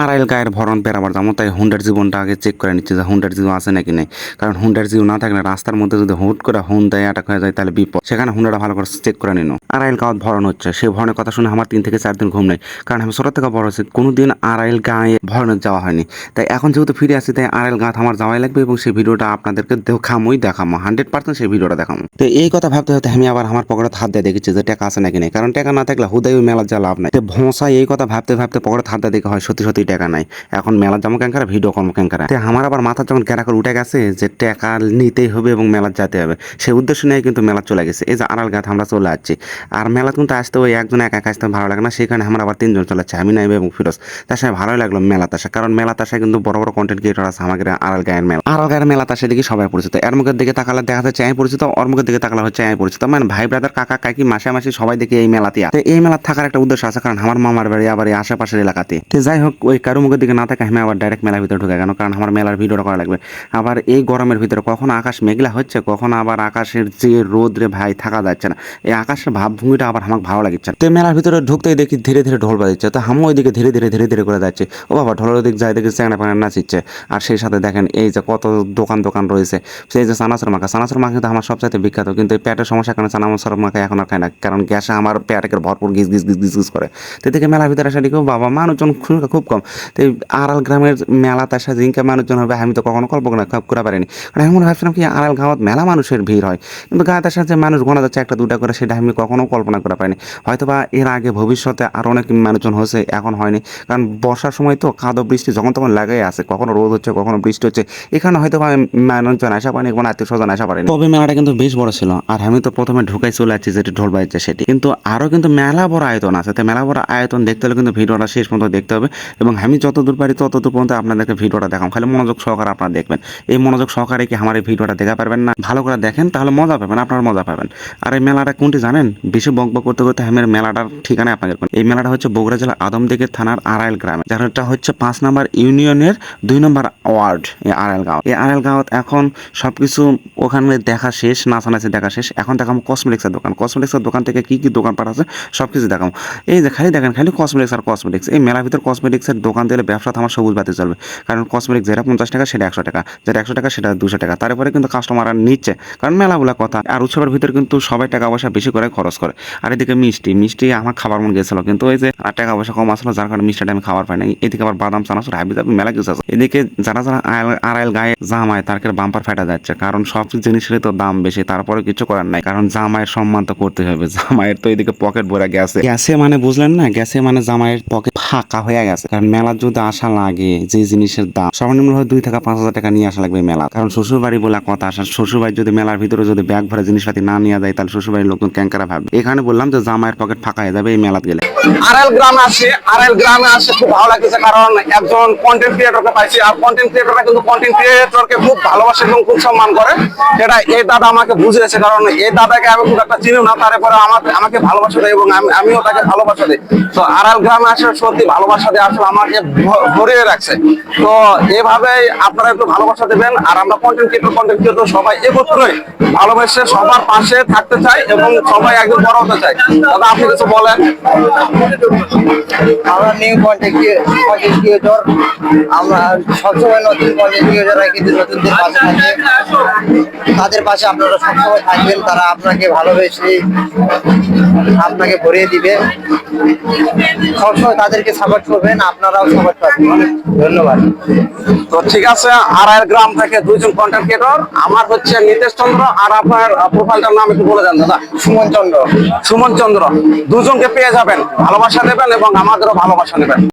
আড়াইল গায়ের ভরণ পেরাবার যেমন তাই হুন্ডার জীবনটা আগে চেক করে নিচ্ছে যে হুন্ডার জীবন আছে নাকি নেই। কারণ হুন্ডার জীবন না থাকলে রাস্তার মধ্যে যদি হুট করে হুন্ডায় অ্যাটাক হয়ে যায়, তাহলে বিপদ। সেখানে হুন্ডাটা ভালো করে চেক করে নিন। আড়াইল গাঁত ভরণ হচ্ছে। সেই ভরণের কথা শুনে আমার তিন থেকে চার দিন ঘুম নেই। কারণ আমি ছোট থেকে বড় হচ্ছে কোনোদিন আড়াইল গায়ে ভরণে যাওয়া হয়নি। তাই এখন যেহেতু ফিরে আসি, তাই আর আড়াইল গাঁত আমার যাওয়াই লাগবে এবং সেই ভিডিওটা আপনাদেরকে দেখামই দেখামো। হান্ড্রেড পার্সেন্ট সেই ভিডিওটা দেখামো। তো এই কথা ভাবতে ভাবতে আমি আবার আমার পকেটে হাত দিয়ে দেখেছি যে টাকা আছে নাকি নেই। কারণ টাকা না থাকলে হুদাই মেলার যা লাভ নাই। তো এই কথা ভাবতে ভাবতে পকেটে হাত দিয়ে দেখে হয়, সত্যি সত্যি টাকা নাই। এখন মেলার জামা ক্যাঙ্কারা ভিডিও কর্ম ক্যাঙ্কারা আমার আবার মাথা যখন ক্যারা করে উঠে গেছে যে টাকা নিতেই হবে এবং মেলার যেতে হবে সেই উদ্দেশ্য নিয়ে কিন্তু মেলা চলে গেছে। এই যে আড়াল গাছ আমরা চলে যাচ্ছি আর মেলা কিন্তু আসতে ওই একজন একা একা আসতে ভালো লাগে না, সেখানে আমরা আবার তিনজন চলে যাচ্ছি আমি নাইবে এবং ফিরোজ। তার সাথে ভালোই লাগল মেলা তাসা কারণ মেলা তাসা কিন্তু বড় বড় কন্টেন্ট ক্রিয়েটর আছে, আমাদের আড়াল গায়ের মেলা। আড়াল গায়ের মেলা তাসা দিকে সবাই পরিচিত। এর মুখের দিকে তাকালে দেখা যাচ্ছে আমি পরিচিত, ওর মুখের দিকে তাকালে হচ্ছে আমি পরিচিত। মানে ভাই ব্রাদার কাকা, কাকি, মাসে মাসে সবাই দেখে এই মেলাতে। এই মেলা থাকার একটা উদ্দেশ্য আছে, কারণ আমার মামার বাড়ি, আবার এই আশেপাশের এলাকাতে। যাই হোক ওই কারও মুখের দিকে না থাকে আমি আবার ডাইরেক্ট মেলার ভিতরে ঢুকে কেন কারণ আমার মেলার ভিডিওটা করা লাগবে। আবার এই গরমের ভিতরে কখন আকাশ মেঘলা হচ্ছে, কখন আবার আকাশের যে রোদ রে ভাই থাকা যাচ্ছে না, এই আকাশের ভাবভঙ্গিটা আবার আমাকে ভালো লাগছে তো মেলার ভিতরে ঢুকতেই দেখি ধীরে ধীরে ঢোল বাজাচ্ছে, তো আমি ওইদিকে ধীরে ধীরে ধীরে ধীরে করে যাচ্ছে। ও বাবা, ঢোলের দিক যাই দেখি চ্যাংড়া প্যাংড়া নাচিচ্ছে। আর সেই সাথে দেখেন এই যে কত দোকান দোকান রয়েছে, সেই যে সানাসুর মাখা সানাসুর মাখা কিন্তু আমার সবচাইতে বিখ্যাত, কিন্তু এই পেটের সমস্যার কারণে সানাসুর মাখা এখন আর খায় না, কারণ গ্যাসে আমার পেটের ভরপুর গিজ গিজ গিজ গিজ গিজ করে। তো এদিকে মেলার ভিতরে আসা দেখো বাবা, মানুষজন খুব কম। তো আড়াল গ্রামের মেলা তার সাথে জিঙ্কা মানুষজন হবে, আমি তো কখনো কল্পনা করে পারিনি। কারণ আমি মনে ভাবছিলাম কি আড়াল গাঁৱত মেলা মানুষের ভিড় হয়। কিন্তু গাঁ তার সাথে মানুষ গোনা যাচ্ছে একটা দুটা করে, সেটা আমি কখনো কল্পনা করে পারিনি। হয়তো বা এর আগে ভবিষ্যতে আরও অনেক মানুষজন হয়েছে, এখন হয়নি। কারণ বর্ষার সময় তো কাদো বৃষ্টি যখন তখন লাগাই আছে, কখনো রোদ হচ্ছে, কখনো বৃষ্টি হচ্ছে। এখানে হয়তো বা মানুষজন আসা পারেনি, কোনো আত্মীয় স্বজন আসা পারেনি। তবে মেলাটা কিন্তু বেশ বড় ছিল, আর আমি তো প্রথমে ঢুকাই চলে যাচ্ছি যেটি ঢোল বাজছে সেটি। কিন্তু আরও কিন্তু মেলা বড় আয়তন আছে, তো মেলা বড় আয়তন দেখতে হলে কিন্তু ভিডিওটা শেষ পর্যন্ত দেখতে হবে। এবং আমি যতদূর পারি ততদূর পর্যন্ত আপনাদেরকে ভিডিওটা দেখাম খালি মনোযোগ সহকারে আপনারা দেখবেন। এই মনোযোগ সহকারে কি আমার এই ভিডিওটা দেখা পারবেন না? ভালো করে দেখেন, তাহলে মজা পাবেন, আপনারা মজা পাবেন। আর এই মেলাটা কোনটি জানেন? বেশি বক বক করতে করতে আমি মেলাটার ঠিকানা আপনাদের। এই মেলাটা হচ্ছে বগুড়া জেলা আদমদিঘি থানার আড়াইল গ্রামে। যারটা হচ্ছে পাঁচ নাম্বার ইউনিয়নের দুই নম্বর ওয়ার্ড, এই আড়াইল গাঁও। এই আড়াইল গাঁৱত এখন সবকিছু ওখানে দেখা শেষ, নাচানাচি দেখা শেষ। এখন দেখাম কসমেটিক্সের দোকান। কসমেটিক্সের দোকান থেকে কি কি দোকানপাট আছে সব কিছু দেখাম এই যে খালি দেখেন, খালি কসমেটিক্স আর কসমেটিক্স এই মেলার ভিতর কসমেটিক্সের দোকান দিলে ব্যবসা আমার সবুজ বাতি চলবে কারণ কসমেটিক্স যেটা পঞ্চাশ টাকা, সেটা একশো টাকা, যেটা একশো টাকা, সেটা দুশো টাকা। তারপরে কিন্তু কাস্টমাররা নিচ্ছে। কারণ মেলাগুলা কথা। আর উৎসবের ভিতরে কিন্তু সবাই টাকা পয়সা বেশি করে খরচ করে। আর এদিকে মিষ্টি মিষ্টি আমার খাবার মন গেছিল। কিন্তু ওই যে আর টাকা পয়সা কম আসলো, যার কারণে মিষ্টিটা আমি খাবার পাই না এদিকে আবার বাদাম, চানাচুর হাবি যাবি মেলা কিছু আছে। এদিকে যারা যারা আড়াইল- আড়াইল গায়ে জামায়, তার বাম্পার ফাটা যাচ্ছে। কারণ সব জিনিসেরই তো দাম বেশি তারপরে কিছু করার নাই। কারণ জামাইয়ের সম্মান তো করতে হবে। জামাইয়ের তো এদিকে পকেট ভরা গেছে। গ্যাসে মানে বুঝলেন না? গ্যাসে মানে জামাইয়ের পকেট ফাঁকা হয়ে গেছে। কারণ মেলার যদি আসা লাগে, যে জিনিসের দাম সর্বনিম্ন হয় দুই থেকে পাঁচ হাজার টাকা নিয়ে আসা লাগবে মেলা। কারণ শ্বশুর বাড়ি বলে কথা আসা শ্বশুর বাড়ি যদি মেলার ভিতরে যদি ব্যাগ ভরা জিনিসপাতি না নিয়ে যায়, তাহলে শ্বশুর বাড়ির লোকজন ক্যাঙ্কারা ভাবে এখানে বললাম যে জামায়ের পকেট ফাঁকা হয়ে যাবে এই মেলাতে গেলে। আরএল গ্রামে আসি আরএল গ্রামে আসে খুব ভালো লাগতেছে কারণ একজন কন্টেন্ট ক্রিয়েটরকে পাইছি। আর কন্টেন্ট ক্রিয়েটররা কিন্তু কন্টেন্ট ক্রিয়েটরকে খুব ভালোবাসে এবং খুব সম্মান করে। সেটা এই দাদা আমাকে বুঝিয়েছে, কারণ এই দাদাকে আমি খুব একটা চিনি না তারপরে আমাকে আমাকে ভালোবাসা দেয় এবং আমি- আমিও তাকে ভালোবাসা দিই। তো আরএল গ্রামে আসে সত্যি ভালোবাসা দিয়ে আসলে আমাকে ভরিয়ে রাখছে। তো এভাবেই আপনারা একটু ভালোবাসা দেবেন, আর আমরা কন্টেন্ট ক্রিয়েটর কন্টেন্ট ক্রিয়েটর সবাই একত্রই ভালোবেসে সবার পাশে থাকতে চাই এবং সবাই একদিন বড় হতে চাই। দাদা, আপনি কিছু বলেন? আমরা নিউ কন্টেন্ট ক্রিয়েটর আমরা সবসময় নতুন কন্টেন্ট ক্রিয়েটররা কিন্তু নতুনদের পাশে থাকে, তাদের পাশে আপনারা সবসময় থাকবেন, তারা আপনাকে ভালোবেসে আপনাকে ভরিয়ে দিবে। সবসময় তাদেরকে সাপোর্ট করবেন আপনারাও সাপোর্ট পাবেন। ধন্যবাদ। তো ঠিক আছে আড়াইয়ের গ্রাম থেকে দুইজন কন্ট্রাক্টর আমার হচ্ছে নিতেশ চন্দ্র আর আপনার প্রোফাইলটার নাম একটু বলে দেন দাদা। সুমন চন্দ্র। সুমন চন্দ্র দুজনকে পেয়ে যাবেন ভালোবাসা দেবেন এবং আমাদেরও ভালোবাসা নেবেন।